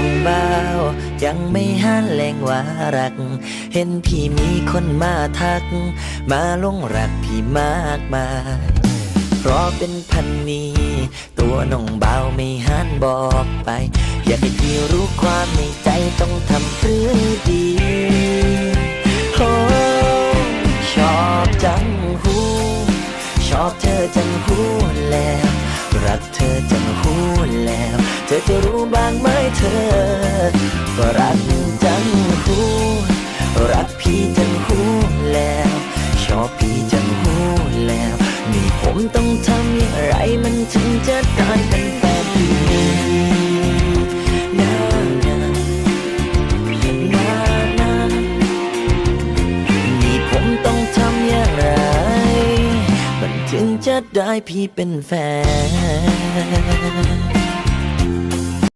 องบ่าวยังไม่หันแรงว่ารัก เห็นพี่มีคนมาทัก มาลงรักพี่มากมายเพราะเป็นพันนี้ ตัวน้องเบาวไม่หันบอกไป อยากให้พี่รู้ความในใจต้องทำเพื่อดีโอ้ชอบจังหูชอบเธอจังหูแล้ว รักเธอจังหูแล้ว ธอจะรู้บ้างไหมเธอว่ารักจังหูรักพี่จังหูแล้ว ชอบพี่จังหูแล้ว นี่ผมต้องทำอย่างไรมันถึงจะได้เป็นแฟนนานนานนี่ผมต้องทำย่างไรมันถึงจะได้พี่เป็นแฟน you